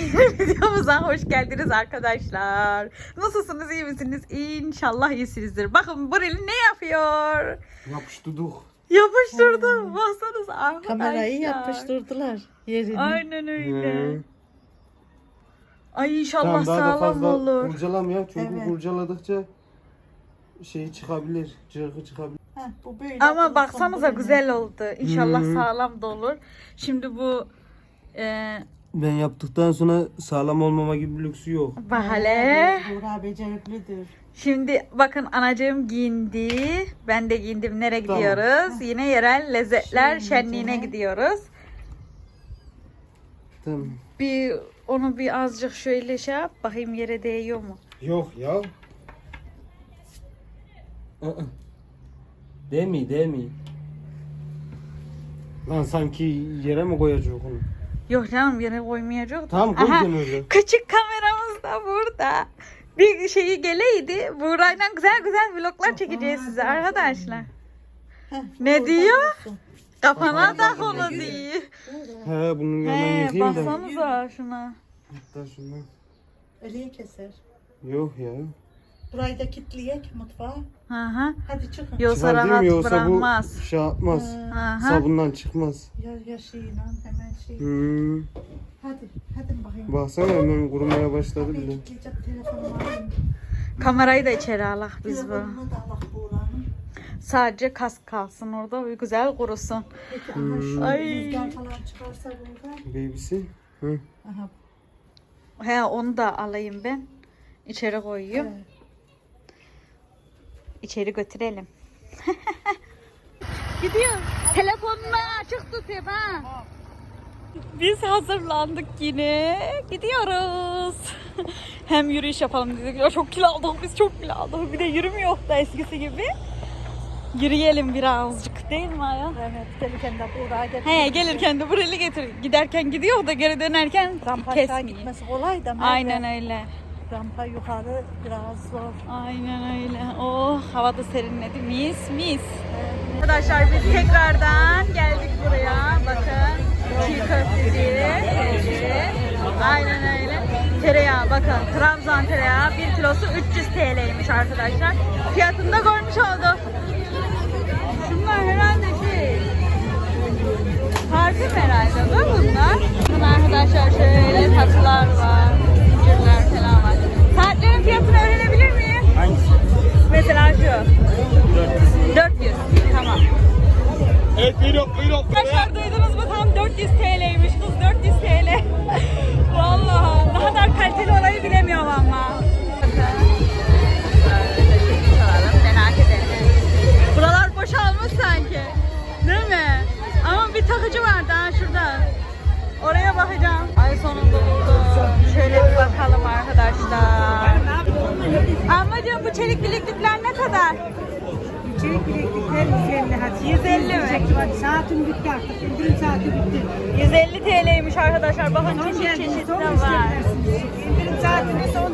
Videomuza hoş geldiniz arkadaşlar. Nasılsınız, iyi misiniz? İnşallah iyisinizdir. Bakın Bureli ne yapıyor? Yapıştırdık. Yapıştırdı. Baksanıza arkadaşlar. Kamerayı yapıştırdılar yerine. Aynen öyle. Hı. Ay inşallah Tamam daha da sağlam fazla olur. kurcalam ya. Çünkü Evet. kurcaladıkça şey çıkabilir. Cırgı çıkabilir. Heh, bu böyle Ama baksanıza güzel oldu. İnşallah Hı. sağlam da olur. Şimdi bu e, Ben yaptıktan sonra sağlam olmama gibi bir lüksü yok. bahane. Buğra beceriklidir. Şimdi bakın anacığım giyindi. Ben de giyindim. Nereye Tamam. gidiyoruz? Yine yerel lezzetler Şimdi şenliğine ne? gidiyoruz. Tamam. Bir onu bir azıcık şöyle şey yap. Bakayım yere değiyor mu? Yok ya. Aa. Değil mi? Değil mi? Lan sanki yere mi koyacak onu? Yok canım yere koymayacak. Tamam koy Aha, öyle. Küçük kameramız da burada. Bir şeyi geleydi. Buğra'yla güzel güzel vloglar çekeceğiz size arkadaşlar. Heh, Ne diyor? olsun. Kafana tak onu diye. He bunun yanından He yıkayayım da. baksanıza şuna. Hatta şundan. Eliye keser. Yok ya. Burayı da kilitleyek mutfağa. Hı hı. Hadi çıkın. Yoksa Çıkar değil rahat mi? Yoksa bırakmaz. bu şey yapmaz. Ee, Aha. Sabundan çıkmaz. ya yaşayın lan hemen şey. Hmm. Hadi, hadi bakayım. Baksana hemen kurumaya başladı bile. kilitleyecek telefonumu alayım. Kamerayı da içeri alak biz bu. Telefonumu da alak Buğra'nın. Sadece kask kalsın orada bir güzel kurusun. Peki ama şu Ay. rüzgar falan çıkarsa Buğra. Babysi. Hı. Aha. He onu da alayım ben. İçeri koyayım. evet. İçeri götürelim. Gidiyor. Telefonunu açık tut hep ha. Biz hazırlandık yine. Gidiyoruz. Hem yürüyüş yapalım dedik. Ya çok kilo aldık biz çok kilo aldık. Bir de yürümüyor da eskisi gibi. Yürüyelim birazcık değil mi Aya? Evet, gelirken de Buğra'ya getir. He gelirken de buraya getir. Giderken gidiyor da geri dönerken Rampa aşağı kesmiyor. gitmesi kolay da. Merve. Aynen öyle. Rampa yukarı biraz zor. Aynen öyle. Oh havada serinledi. Mis mis. Arkadaşlar biz tekrardan geldik buraya. Bakın çiğ köfteci. Aynen öyle. Tereyağı bakın. Trabzon tereyağı 1 kilosu 300 TL'ymiş arkadaşlar. Fiyatını da görmüş olduk. Şunlar herhalde şey. Parfüm herhalde değil mi bunlar? Bakın arkadaşlar şöyle tatlılar var. Falan var. Saatlerin fiyatını öğrenebilir miyim? Hangisi? Mesela şu. 400. Tamam. Evet kuyruk kuyruk. Arkadaşlar duydunuz mu tam 400 TL'ymiş kız 400 TL. Vallahi ne kadar kaliteli olayı bilemiyorum ama. Buralar boşalmış sanki. Değil mi? Ama bir takıcı vardı ha şurada. Oraya bakacağım. Ay sonunda buldum. Şöyle bir bakalım arkadaşlar. Ablacığım bu çelik bileklikler ne kadar? Çelik bileklikler 150 hadi. 150 mi? Hadi saatin bitti artık. İndirim saati bitti. 150 TL'ymiş arkadaşlar. Bakın Son çeşit geldiniz, çeşit son de var. müşterilersiniz. İndirim saatinde son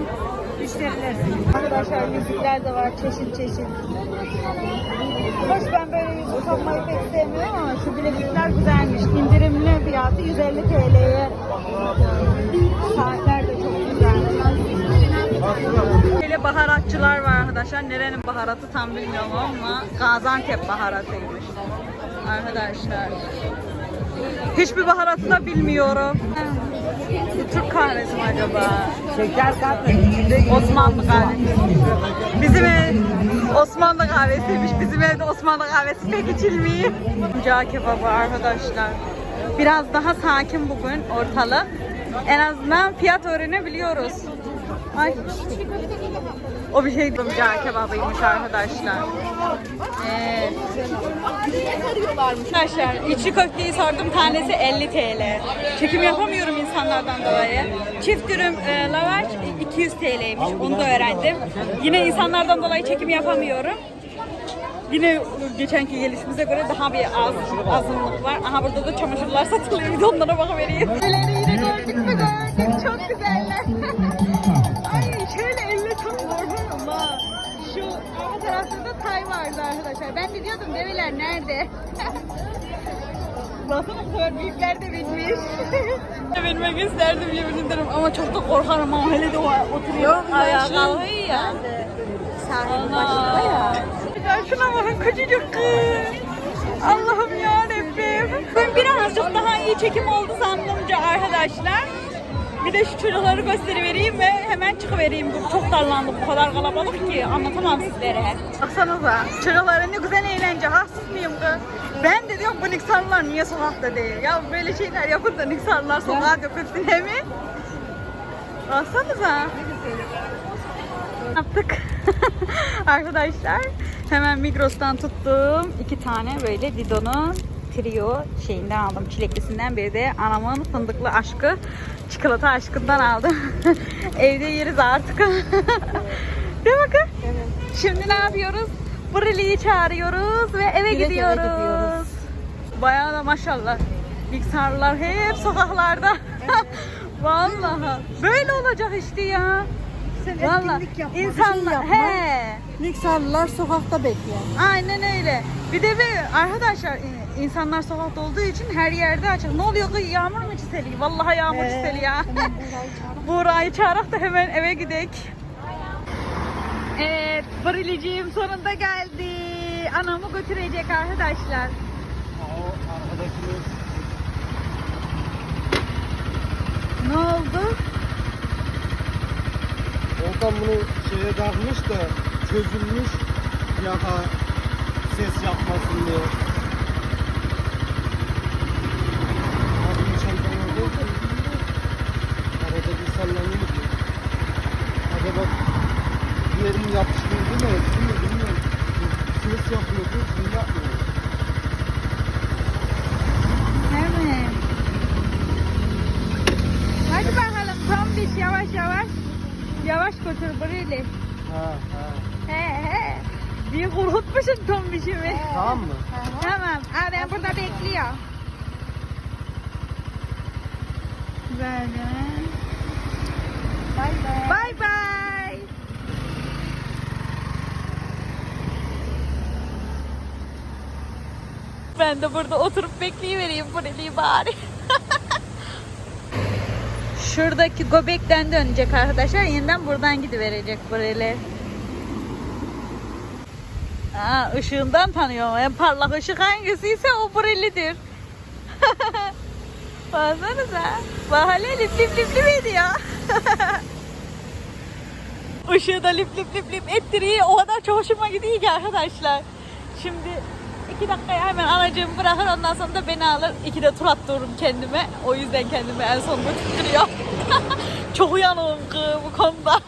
müşterilersiniz. Arkadaşlar yüzükler de var çeşit çeşit. Hoş ben böyle takmayı pek sevmiyorum ama şu bileklikler güzelmiş. İndirimli fiyatı 150 TL'ye. Saatler de çok güzel. Böyle baharatçılar var arkadaşlar. Nerenin baharatı tam bilmiyorum ama Gaziantep baharatıymış. Arkadaşlar. Hiçbir baharatı da bilmiyorum. Türk kahvesi mi acaba? Şeker katlı. Osmanlı kahvesi. Bizim ev Osmanlı kahvesiymiş. Bizim evde Osmanlı kahvesi pek içilmiyor. Cağ kebabı arkadaşlar. Biraz daha sakin bugün ortalık. En azından fiyat öğrenebiliyoruz. Ay. O bir şey cağ kebabıymış arkadaşlar. Evet. Arkadaşlar içli köfteyi sordum tanesi 50 TL. Çekim yapamıyorum insanlardan dolayı. Çift dürüm e, lavaş 200 TL'ymiş onu da öğrendim. Yine insanlardan dolayı çekim yapamıyorum. Yine geçenki gelişimize göre daha bir az azınlık var. Aha burada da çamaşırlar satılıyor. Bir de onlara bakıvereyim. Neleri yine gördük mü gördük. Çok güzeller. vardı arkadaşlar. Ben de diyordum develer nerede? Bakın o kadar büyükler de binmiş. Binmek isterdim yemin ederim ama çok da korkarım ama hele de o oturuyor ayağa kalkıyor ya. Sahil başında ya. Ya şuna bakın küçücük kız. Allah'ım ya Rabbim. Ben birazcık daha iyi çekim oldu sandımca arkadaşlar. Bir de şu çocukları gösterivereyim ve hemen çıkıvereyim. Bu çok darlandık. Bu kadar kalabalık ki anlatamam sizlere. Baksanıza. Çocukların ne güzel eğlence. Haksız mıyım kız? Ben de diyorum bu Niksarlılar niye sokakta değil? Ya böyle şeyler yapın da Niksarlılar sokağa dökülsün he mi? Baksanıza. yaptık. Arkadaşlar hemen Migros'tan tuttum. iki tane böyle Dido'nun trio şeyinden aldım. Çileklisinden biri de anamın fındıklı aşkı çikolata aşkından aldım. Evde yeriz artık. Değil mi kız? Şimdi ne yapıyoruz? Brili'yi çağırıyoruz ve eve Direkt eve gidiyoruz. gidiyoruz. Bayağı da maşallah. Bilgisayarlar hep sokaklarda. Vallahi böyle olacak işte ya. Sen bir şey insanlar yapma. he Niksarlılar sokakta bekliyor. aynen öyle. Bir de bir arkadaşlar e, insanlar sokakta olduğu için her yerde açık. Ne oluyor kız yağmur mu çiseli? Vallahi yağmur He, çiseli ya. burayı çağırak da hemen eve gidek. Evet, Briliciğim sonunda geldi. Anamı götürecek arkadaşlar. Ne oldu? Volkan bunu şeye takmış da çözülmüş yaka ses yapmasın diye. Abim çantamı koydu. Arada bir sallanıyor diyor. Acaba bir yerini yapıştırdı mı? Etti mi bilmiyorum. Ses yapıyordu, şimdi yapmıyor. Evet. Hadi bakalım tombiş yavaş yavaş. Yavaş götür Brili. Ha ha. He he. Bir korkutmuşsun tombişimi. Tamam mı? Tamam. Adam burada bekliyor. Böyle. Bay bay. Bye bye. Ben de burada oturup bekleyivereyim Brili'yi bari. Şuradaki göbekten dönecek arkadaşlar. Yeniden buradan gidiverecek Brili. Aa, ışığından tanıyorum. En parlak ışık hangisiyse o Brili'dir. Baksanıza. Bak hele lip lip lip lip ediyor. Işığı da lip lip lip lip ettiriyor. O kadar çok hoşuma gidiyor ki arkadaşlar. Şimdi iki dakikaya hemen aracımı bırakır ondan sonra da beni alır. İki de tur attırırım kendime. O yüzden kendimi en sonunda tutturuyor. çok uyanığım bu konuda.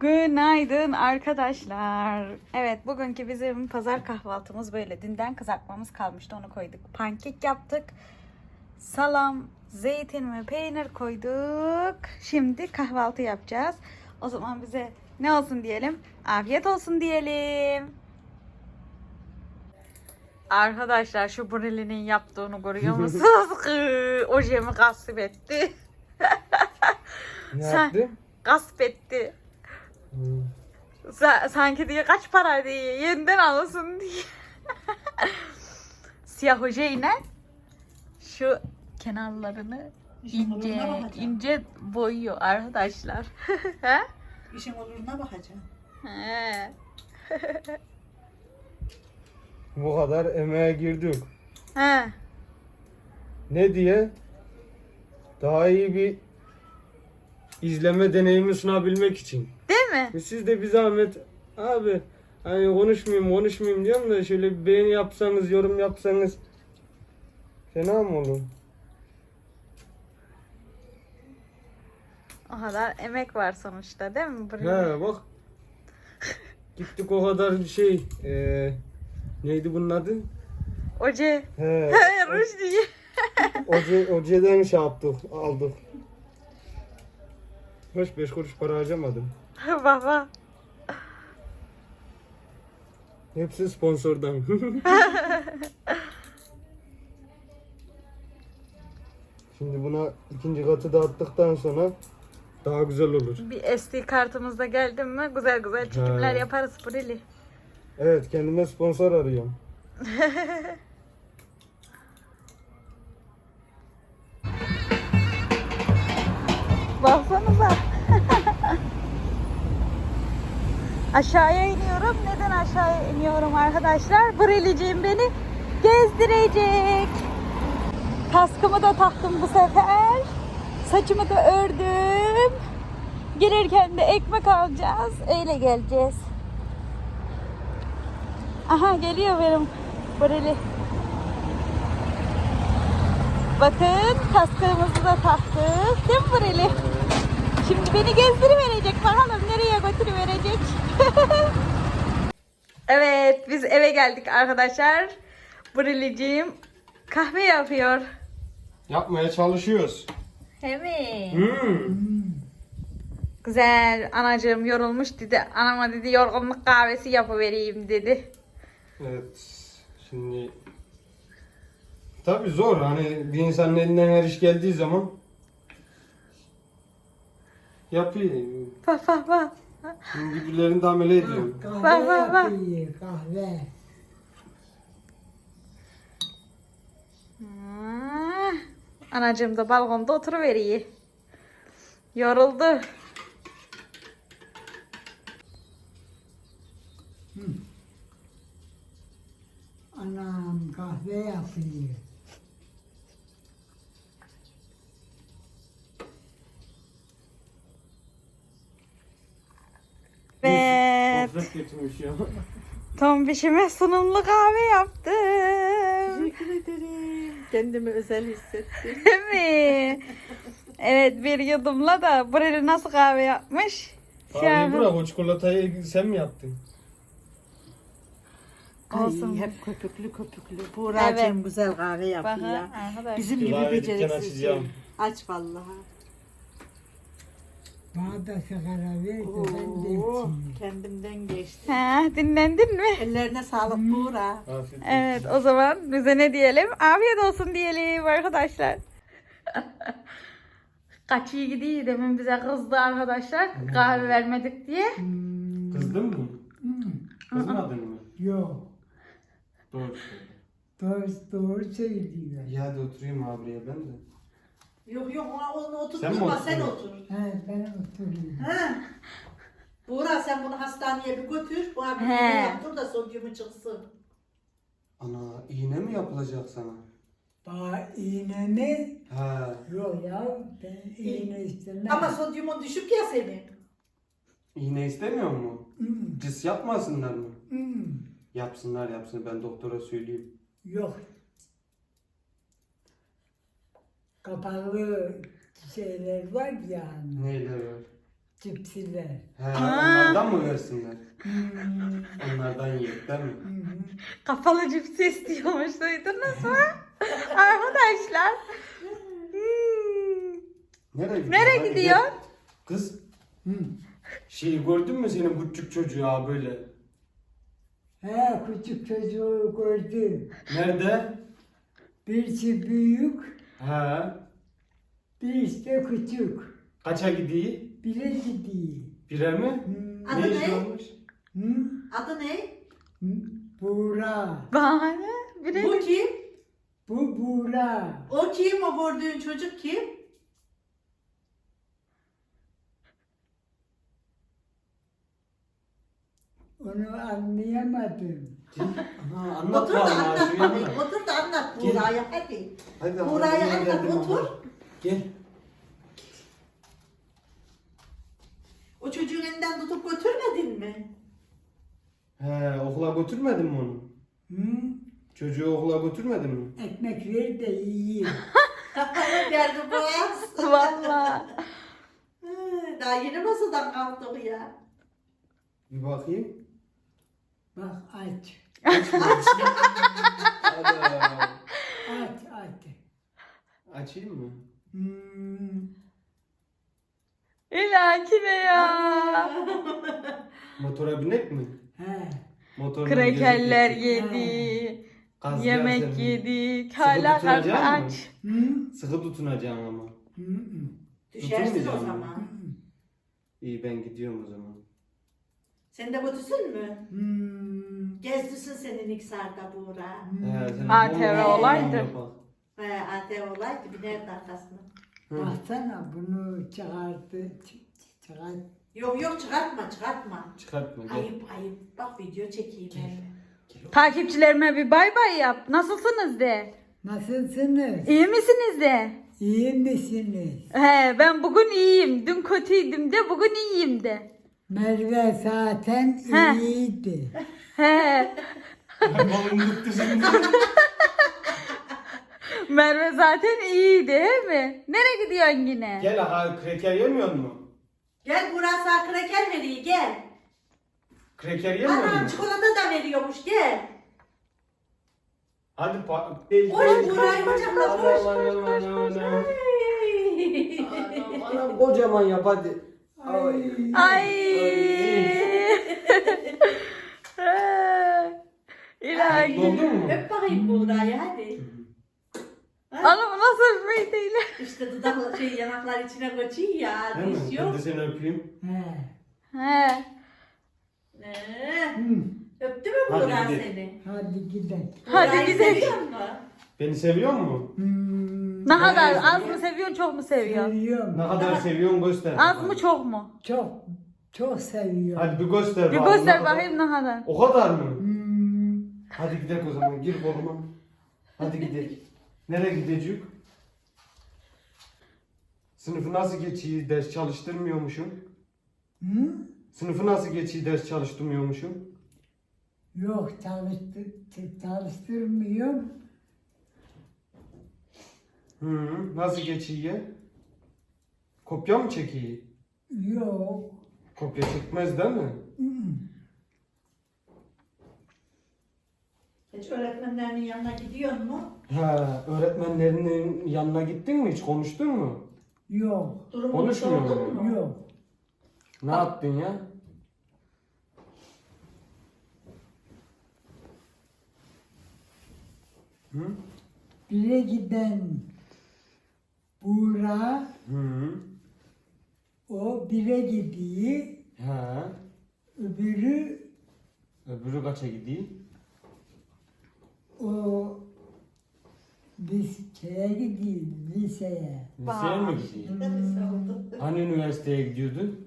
Günaydın arkadaşlar. Evet bugünkü bizim pazar kahvaltımız böyle. Dünden kızartmamız kalmıştı onu koyduk. Pankek yaptık. Salam, zeytin ve peynir koyduk. Şimdi kahvaltı yapacağız. O zaman bize ne olsun diyelim? Afiyet olsun diyelim. Arkadaşlar şu Brili'nin yaptığını görüyor musunuz? Ojemi gasp etti. Ne Sen- yaptı? gasp etti. Hmm. Sa- sanki diye kaç para diye yeniden alırsın diye. Siyah hocayla şu kenarlarını İşin oluruna ince bakacağım. ince boyuyor arkadaşlar. He? İşin oluruna bakacağım. He. Bu kadar emeğe girdik. He. Ne diye? Daha iyi bir izleme deneyimi sunabilmek için. Değil mi? E Siz de bir zahmet abi hani konuşmayayım konuşmayayım diyorum da şöyle bir beğeni yapsanız yorum yapsanız fena mı olur? O kadar emek var sonuçta değil mi? Buraya? He bak gittik o kadar şey eee neydi bunun adı? Oce. He, He, ruj diye. oce, oceden şey yaptık aldık. Hoş beş kuruş para harcamadım. Baba. Hepsi sponsordan. Şimdi buna ikinci katı dağıttıktan sonra daha güzel olur. Bir SD kartımızda geldi mi güzel güzel çekimler yaparız Brili. Evet kendime sponsor arıyorum. Baksanıza. aşağıya iniyorum. Neden aşağıya iniyorum arkadaşlar? Burelicim beni gezdirecek. Kaskımı da taktım bu sefer. Saçımı da ördüm. Gelirken de ekmek alacağız. Öyle geleceğiz. Aha geliyor benim Breli. Bakın kaskımızı da taktık. Değil mi Breli? Şimdi beni gezdiriverecek. Bakalım nereye götürüverecek. evet biz eve geldik arkadaşlar. Breliciğim kahve yapıyor. Yapmaya çalışıyoruz. Evet. Hmm. Güzel. Anacığım yorulmuş dedi. Anama dedi yorgunluk kahvesi yapıvereyim dedi. Evet. Şimdi tabii zor hani bir insanın elinden her iş geldiği zaman yapıyor. Bak bak bak. Şimdi birilerini de amele ediyorum. Kahve Bak, bak, bak. yapıyor, kahve. Ah, Anacığım da balkonda oturuveriyor. Yoruldu. Anam kahve yapıyor. Evet. Konsept getirmiş ya. Tombişime sunumlu kahve yaptım. Teşekkür ederim. Kendimi özel hissettim. Değil mi? Evet bir yudumla da buraya nasıl kahve yapmış? Abi bırak o çikolatayı sen mi yaptın? Olsun. Ay, hep köpüklü köpüklü. Buğra'cığım Evet. güzel kahve yapıyor. Bakın ya. arkadaşlar. Bizim gibi dükkanı beceriksiz. açacağım. değil. Aç vallahi. Bana da sigara ver de ben de Oo, içeyim. kendimden geçti. Ha, dinlendin mi? Ellerine sağlık Buğra. Afiyet olsun. Evet o zaman bize ne diyelim? Afiyet olsun diyelim arkadaşlar. Kaçıyı gidiyor demin bize kızdı arkadaşlar. Kahve vermedik diye. Kızdın mı? Kızmadın mı? Yok. Doğru söyle. Doğru, doğru söylüyor. İyi hadi oturayım abiye ben de. Yok yok ona- onu Sen oturtma mi sen, otur. He ben oturayım. Ha. Buğra sen bunu hastaneye bir götür. Bu abi He. yaptır da sodyumu çıksın. Ana iğne mi yapılacak sana? Bana iğne mi? Ha. Yok ya ben iğne istemem. Ama sodyumun düşük ya senin. İğne istemiyor mu? Hmm, Cis yapmasınlar mı? hmm. Yapsınlar yapsın ben doktora söyleyeyim. Yok. Kapalı şeyler var ya, Neyler var? cipsiler. He, onlardan mı versinler? Hmm, Onlardan yiyip değil mi? Kapalı cipsi istiyormuş duydunuz mu? arkadaşlar. Hmm. Nereye gidiyor? Nereye gidiyor? Kız Hmm. şeyi gördün mü senin küçük çocuğu ha böyle? He küçük çocuğu gördüm. Nerede? Birisi büyük, He. birisi de küçük. Kaça gidiyor? Birisi değil. Bire mi? Hmm. Adı ne iş ne? olmuş? Hmm. Adı ne? Hmm. Buğra. Bana bir Bu kim? Bu Buğra. O kim? O gördüğün çocuk kim? Onu anlayamadım. Aha, anlat Otur da bana anlat şunu bakayım. anlat. Otur da anlat Gel. Buğra'ya hadi. Hadi Buğra'ya anlatmaya anlat geldim otur. ama. Gel. O çocuğun elinden tutup götürmedin mi? He, okula götürmedin mi onu? Hmm. Çocuğu okula götürmedin mi? Ekmek ver de yiyeyim. Geldi boğaz. Valla. Daha yeni masadan kalktık ya. Bir bakayım. Bak aç. Hadi. Aç aç. Açayım mı? Hmm. İlahi ne ya? Motora binek mi? He. Motorla Krekerler yedi. Gaz Yemek yersen- yedik. Sıkı Hala tutunacak karnı mı? aç. Hmm. Sıkı tutunacaksın ama. Hmm. Düşersin o Tutulmayacağım zaman. İyi ben gidiyorum o zaman. Sen de götürsün mü? Hmm. Gezdirsin senin İksar'da Buğra. Sen ATV olaydı. He, ATV olaydı binerdi arkasına. Baksana bunu çıkarttı. çı- Çıkart. Yok yok çıkartma çıkartma. Çıkartma gel. Ayıp ayıp. Bak video çekeyim ben. Takipçilerime bir bay bay yap. Nasılsınız de? Nasılsınız? İyi misiniz de? İyi misiniz? He ben bugün iyiyim. Dün kötüydüm de bugün iyiyim de. Merve zaten He. iyiydi. He. Balım tuttu şimdi. Merve zaten iyiydi değil mi? Nereye gidiyorsun yine? Gel ha kreker yemiyor mu? Gel burası kraker veriyor gel. Kreker yemiyor Anam mu? çikolata da veriyormuş gel. Hadi pa... Değil, Koş değil. burayı bacakla Anam, koş. anam, anam, anam. Anam, anam kocaman yap hadi. Ay. Ay. İlahi. Doldu mu? Öp bakayım burayı hadi. Anam nasıl bir şey değil. İşte dudak şey yanaklar içine kaçıyor ya. Değil mi? Diş Ben yok. de seni öpeyim. He. He. Ee, öptü mü Hadi gidelim. seni? Hadi gidelim. Hadi gidelim. seviyor musun? Beni seviyor mu? Hmm, Ne kadar az mı seviyorsun çok mu seviyorsun? seviyorum. Ne kadar seviyorsun göster. Az mı çok mu? Çok çok seviyorum. Hadi bir göster Bir bakalım, göster ne kadar- bakayım ne kadar. O kadar mı? Hmm, Hadi gidelim o zaman. Gir koluma. Hadi gidelim. Nereye gidecek? Sınıfı nasıl geçiyor? Ders çalıştırmıyormuşum. hı? Sınıfı nasıl geçiyor? Ders çalıştırmıyormuşum. Yok çalıştır, çalıştırmıyorum. Hı, nasıl geçiyor? Kopya mı çekiyor? Yok. Kopya çekmez değil mi? Hı hı. Hiç öğretmenlerinin yanına gidiyor mu? Ha, öğretmenlerinin yanına gittin mi? Hiç konuştun mu? Yok. Durumunu Konuşmuyor sordun mu? mu? Yok. Ne yaptın ya? Hı? Bire giden Buğra Hı. o bire gidiyor. Ha. Öbürü Öbürü kaça gidiyor? o biz şeye gidiyor liseye. Liseye mi gidiyor? Neresi oldu? Hani üniversiteye gidiyordun?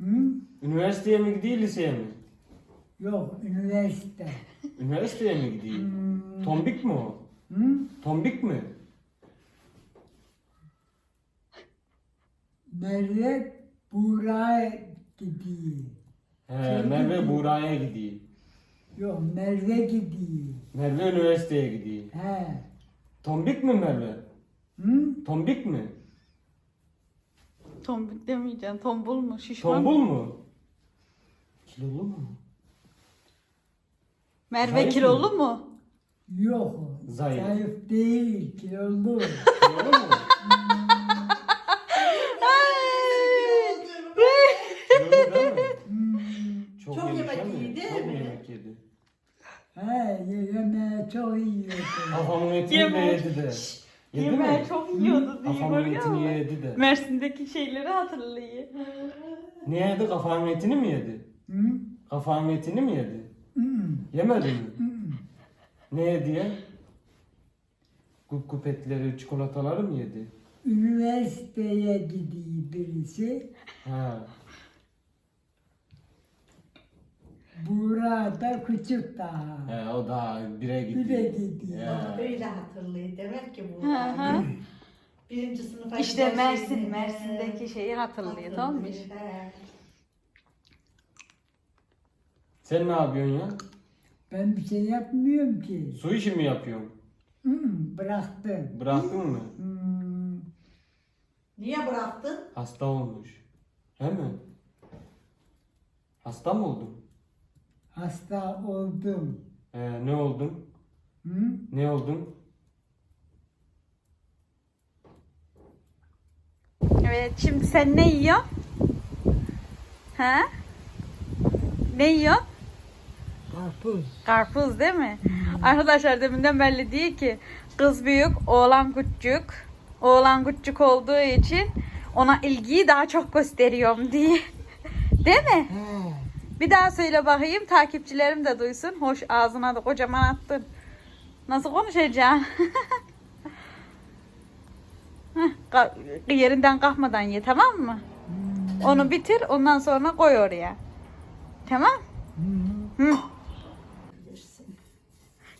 Hı? Üniversiteye mi gidiyor, liseye mi? Yok üniversite. Üniversiteye mi gidiyor? Hmm. Tombik mi o? Hı? Tombik mi? Merve Buğra'ya gidiyor. He, Merve Buğra'ya gidiyor. Yok Merve gidiyor. Merve üniversiteye gidiyor. He. Tombik mi Merve? Hı? Tombik mi? Tombul demeyeceksin. Tombul mu? Şişman Tombul mı? mu? Kilolu mu? Merve Zayıf kilolu mu? Yok. Zayıf. Zayıf değil, kilolu. Kilolu mu? Kilolu değil mi? Hmm. Çok, Çok yemiş yemek değil mi? yedi, Çok değil mi? yemek yedi. He, yemeği çok yiyordu. Kafamın etini Yemek. yedi de. Yedi Yemeği mi? çok yiyordu diye Kafamın görüyor etini musun? yedi de. Mersin'deki şeyleri hatırlıyor. Ne yedi? Kafanın etini mi yedi? Hı? Etini mi yedi? Hı. Yemedi mi? Hı. Ne yedi ya? Kup kupetleri, çikolataları mı yedi? Üniversiteye gidiyor birisi. Ha. Buğra da küçük daha. He, o da bire gitti. Bire gidiyor. Ya. Öyle hatırlıyor. Demek ki bu. Hı hı. Birinci sınıfa İşte Mersin, Mersin'deki şeyi hatırlıyor tamam mı? Hatırlıyor, he. Sen ne yapıyorsun ya? Ben bir şey yapmıyorum ki. Su işi mi yapıyorsun? Hı, bıraktım. Bıraktın mı? Hmm, Niye bıraktın? Hasta olmuş. He mi? Hasta mı oldun? Hasta oldum. He, ne oldun? Hı? Ne oldun? Evet şimdi sen ne yiyorsun? Ha? Ne yiyorsun? Karpuz. Karpuz değil mi? Arkadaşlar deminden belli değil ki kız büyük, oğlan küçük. Oğlan küçük olduğu için ona ilgiyi daha çok gösteriyorum diye. Değil mi? He. Bir daha söyle bakayım takipçilerim de duysun. Hoş ağzına da kocaman attın. Nasıl konuşacaksın? Heh. Yerinden kalkmadan ye tamam mı? Onu bitir ondan sonra koy oraya. Tamam? Hı.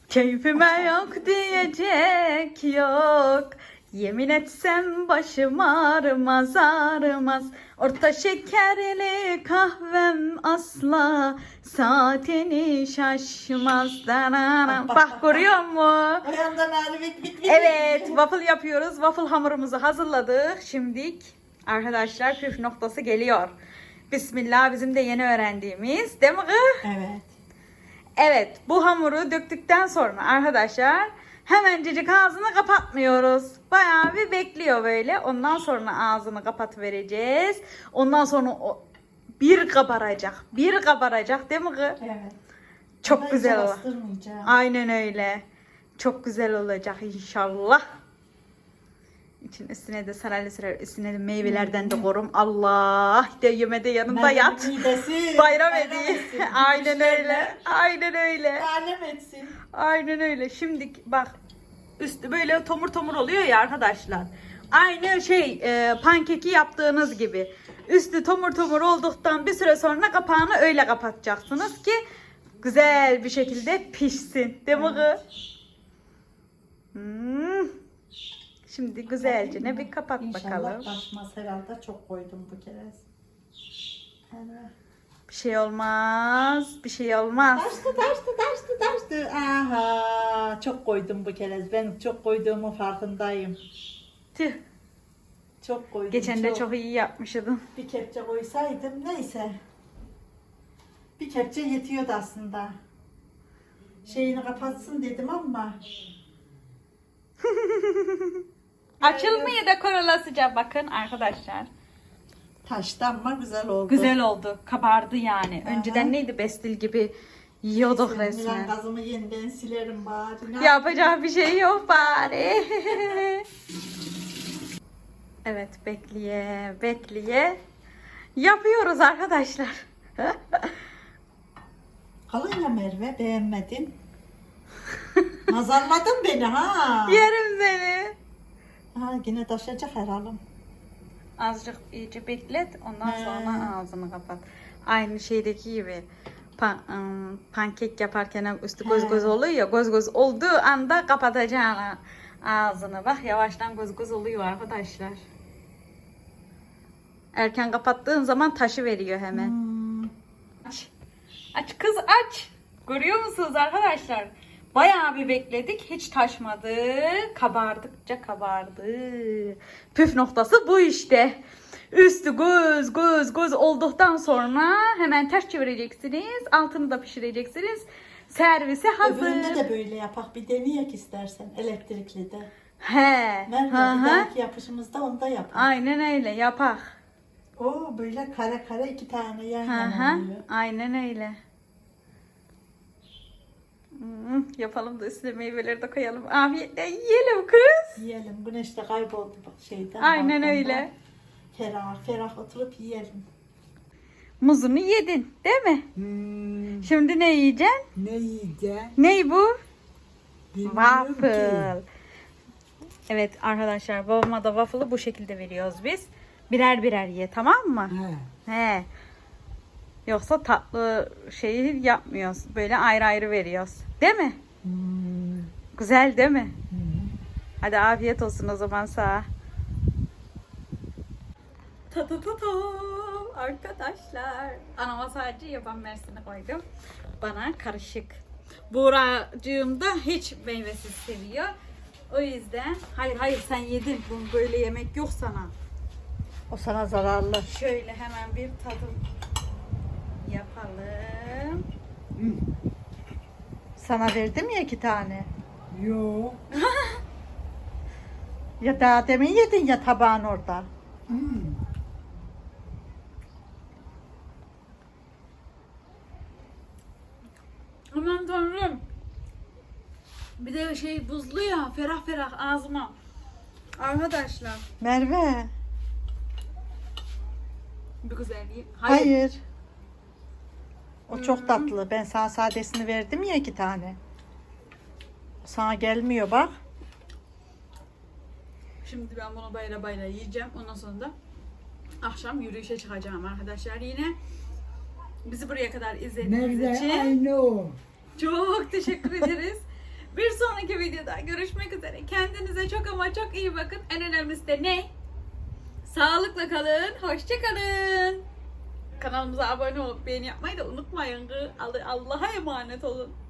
Keyfime yok diyecek yok. Yemin etsem başım ağrımaz ağrımaz. Orta şekerli kahvem asla saatini şaşmaz. Dananam. Bak görüyor musun? O yandan ağrı bit bit bit. Evet, waffle yapıyoruz. Waffle hamurumuzu hazırladık. Şimdilik arkadaşlar püf noktası geliyor. Bismillah bizim de yeni öğrendiğimiz. Değil mi kız? Evet. Evet, bu hamuru döktükten sonra arkadaşlar hemencecik ağzını kapatmıyoruz. Bayağı bir bekliyor böyle. Ondan sonra ağzını kapat vereceğiz. Ondan sonra o bir kabaracak. Bir kabaracak değil mi kız? Evet. Çok Ama güzel olur. Aynen öyle. Çok güzel olacak inşallah. İçin üstüne de saraylı sarar üstüne de meyvelerden de korum. Allah de yemede yanında Meryem'in yat. midesi Bayram edeyim. etsin. Aynen Gülüşlerle öyle. Aynen öyle. Alem etsin. Aynen öyle. Şimdi bak üstü böyle tomur tomur oluyor ya arkadaşlar. Aynı şey e, pankeki yaptığınız gibi. Üstü tomur tomur olduktan bir süre sonra kapağını öyle kapatacaksınız ki güzel bir şekilde pişsin. Değil mi kız? Hmm. Şimdi güzelce ne bir kapat İnşallah bakalım. taşmaz herhalde. Çok koydum bu kere. Evet. Bir şey olmaz. Bir şey olmaz. Taştı taştı taştı taştı. Aha çok koydum bu kere. Ben çok koyduğumun farkındayım. Tüh. Çok koydum. Geçen de çok iyi yapmışydın. Bir kepçe koysaydım neyse. Bir kepçe yetiyordu aslında. Şeyini kapatsın dedim ama. Açılmıyor da korolasıca bakın arkadaşlar. Taştı ama güzel oldu. Güzel oldu. Kabardı yani. Aha. Önceden neydi bestil gibi yiyorduk Milan resmen. gazımı yeniden silerim bari. Ne Yapacak bir şey yok bari. evet bekleye bekleye yapıyoruz arkadaşlar. Kalın ya Merve beğenmedin. Nazarladın beni ha. Yerim seni. Ha yine taşacak herhalde. Azıcık iyice beklet ondan He. sonra ağzını kapat. Aynı şeydeki gibi. Pa- ım, pankek yaparken üstü göz He. göz oluyor ya göz göz olduğu anda kapatacaksın ağzını. Bak yavaştan göz göz oluyor arkadaşlar. Erken kapattığın zaman taşı veriyor hemen. Hmm. Aç. Aç kız aç. Görüyor musunuz arkadaşlar? Bayağı bir bekledik. Hiç taşmadı. Kabardıkça kabardı. Püf noktası bu işte. Üstü göz göz göz olduktan sonra hemen ters çevireceksiniz. Altını da pişireceksiniz. Servise hazır. Öbüründe de böyle yapak. Bir deneyek istersen elektrikli de. He. Dahaki yapışımızda onda yap. Aynen öyle yapak. O böyle kare kare iki tane yan yana oluyor. Aynen öyle. Hmm, yapalım da üstüne meyveleri de koyalım. Afiyetle yiyelim kız. Yiyelim. Güneş de kayboldu bak şeyden. Aynen balkonda. öyle. Ferah ferah oturup yiyelim. Muzunu yedin değil mi? Hmm, Şimdi ne yiyeceksin? ne yiyeceğim? Ney bu? Bilmiyorum Waffle. Evet arkadaşlar babama da waffle'ı bu şekilde veriyoruz biz. Birer birer ye tamam mı? ki. He. He. Yoksa tatlı şeyi yapmıyoruz. Böyle ayrı ayrı veriyoruz. Değil mi? Hmm, Güzel değil mi? hmm. Hadi afiyet olsun o zaman sana. Ta ta ta ta. Arkadaşlar. Anama sadece yaban mersini koydum. Bana karışık. Buğracığım da hiç meyvesiz seviyor. O yüzden hayır hayır sen yedin. Bunu böyle yemek yok sana. O sana zararlı. Şöyle hemen bir tadım yapalım. Sana verdim ya iki tane. Yo. Ya daha demin yedin ya tabağın orada. Hmm. Aman tanrım. Bir de şey buzlu ya ferah ferah ağzıma. Arkadaşlar Merve. bir güzelliği. Hayır. O çok tatlı. Ben sana sadesini verdim ya iki tane. Sana gelmiyor bak. Şimdi ben bunu bayra bayra yiyeceğim. Ondan sonra da akşam yürüyüşe çıkacağım arkadaşlar yine. Bizi buraya kadar izlediğiniz Nerede? için Aynı o. çok teşekkür ederiz. Bir sonraki videoda görüşmek üzere. Kendinize çok ama çok iyi bakın. En önemlisi de ne? Sağlıkla kalın. Hoşça kalın. Kanalımıza abone olup beğeni yapmayı da unutmayın. Allah'a emanet olun.